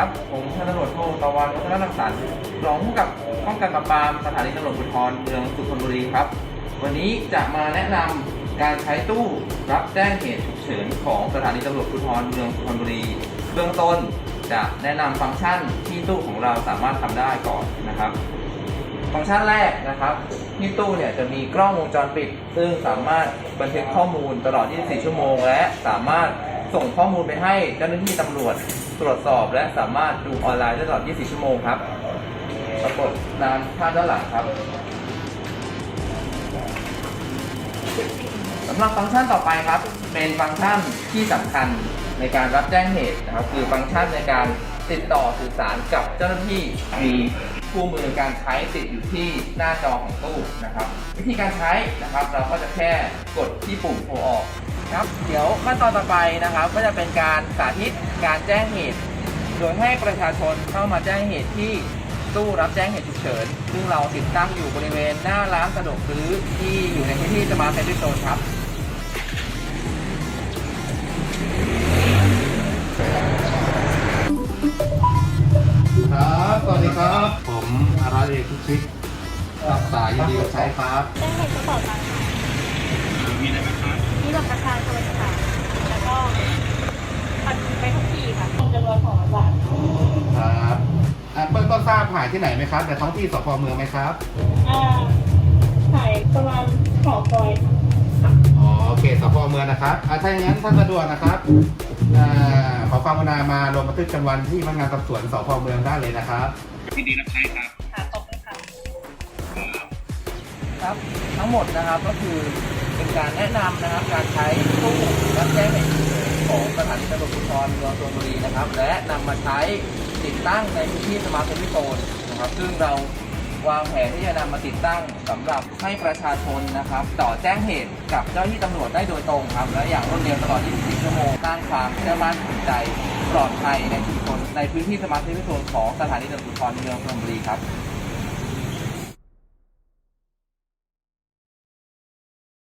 ครับผมพันตำรวจโทตะวันวัฒนรังสรรค์รองผู้กับป้องกันปราบปรามสถานีตำรวจภูธรเมืองสุพรรณบุรีครับ วันนี้จะมาแนะนำการใช้ตู้รับแจ้งเหตุฉุกเฉินของสถานีตำรวจภูธรเมืองสุพรรณบุรี เบื้องต้นจะแนะนำฟังก์ชันที่ตู้ของเราสามารถทำได้ก่อนนะครับ ฟังก์ชันแรกนะครับที่ตู้เนี่ยจะมีกล้องวงจรปิด ซึ่งสามารถบันทึกข้อมูลตลอด 24 ชั่วโมง และสามารถส่งข้อมูลไปให้เจ้าหน้าที่ตำรวจ ตรวจสอบและสามารถดูออนไลน์ได้ตลอด 24 ชั่วโมงครับ ปรากฏตามภาพด้านหลังครับสำหรับฟังก์ชันต่อไปครับ เป็นฟังก์ชันที่สำคัญในการรับแจ้งเหตุนะครับ คือฟังก์ชันในการติดต่อสื่อสารกับเจ้าหน้าที่มีคู่มือการใช้ติดอยู่ที่หน้าจอของตู้นะครับ วิธีการใช้นะครับ เราก็จะแค่กดที่ปุ่มโทรออก ครับ เดี๋ยวขั้นตอนต่อไปนะครับ ก็จะเป็นการสาธิตการแจ้งเหตุ โดยให้ประชาชนเข้ามาแจ้งเหตุที่ตู้รับแจ้งเหตุฉุกเฉิน ซึ่งเราติดตั้งอยู่บริเวณหน้าร้านสะดวกซื้อที่อยู่ในพื้นที่สมาร์ทเซนทรัลโซนครับครับสวัสดีครับ ผมอาราเอกทุกชิกรักษายินดีกับใช้ครับได้เห็นกระเป๋าตังค์ค่ะมีอะไรไหมคะมีบัตรประชาชนค่ะ แล้วก็บัตรไปทุกที่ค่ะจำนวนของบัตร ครับอะ เบื้องต้นทราบหายที่ไหนไหมครับในท้องที่สพเมืองไหมครับอ่าถ่ายประมาณหอคอยอ๋อเขตสพเมืองนะครับอะถ้าอย่างนั้นท่านสะดวกนะครับอ่าขอความกรุณามาลงบันทึกประจำวันที่พนักงานสอบสวนสพเมืองได้เลยนะครับค่ะตกเลยค่ะ ครับทั้งหมดนะครับก็คือเป็นการแนะนำนะครับการใช้ตู้รับแจ้งเหตุฉุกเฉินของสถานีตำรวจภูธรเมืองชลบุรีนะครับ และนำมาใช้ ติดตั้งในพื้นที่สมาร์ทเซนทรโซนนะครับซึ่งเราวางแผนที่จะนำมาติดตั้งสำหรับให้ประชาชนนะครับ ต่อแจ้งเหตุกับเจ้าหน้าที่ตำรวจได้โดยตรงครับ และอย่างรวดเร็วตลอด 24 ชั่วโมงสร้างความเชื่อมั่นภูมิใจ ปลอดภัยในชุมชนในพื้นที่สมาร์ทเซนทรโซนของสถานีตำรวจภูธรเมืองชลบุรีครับ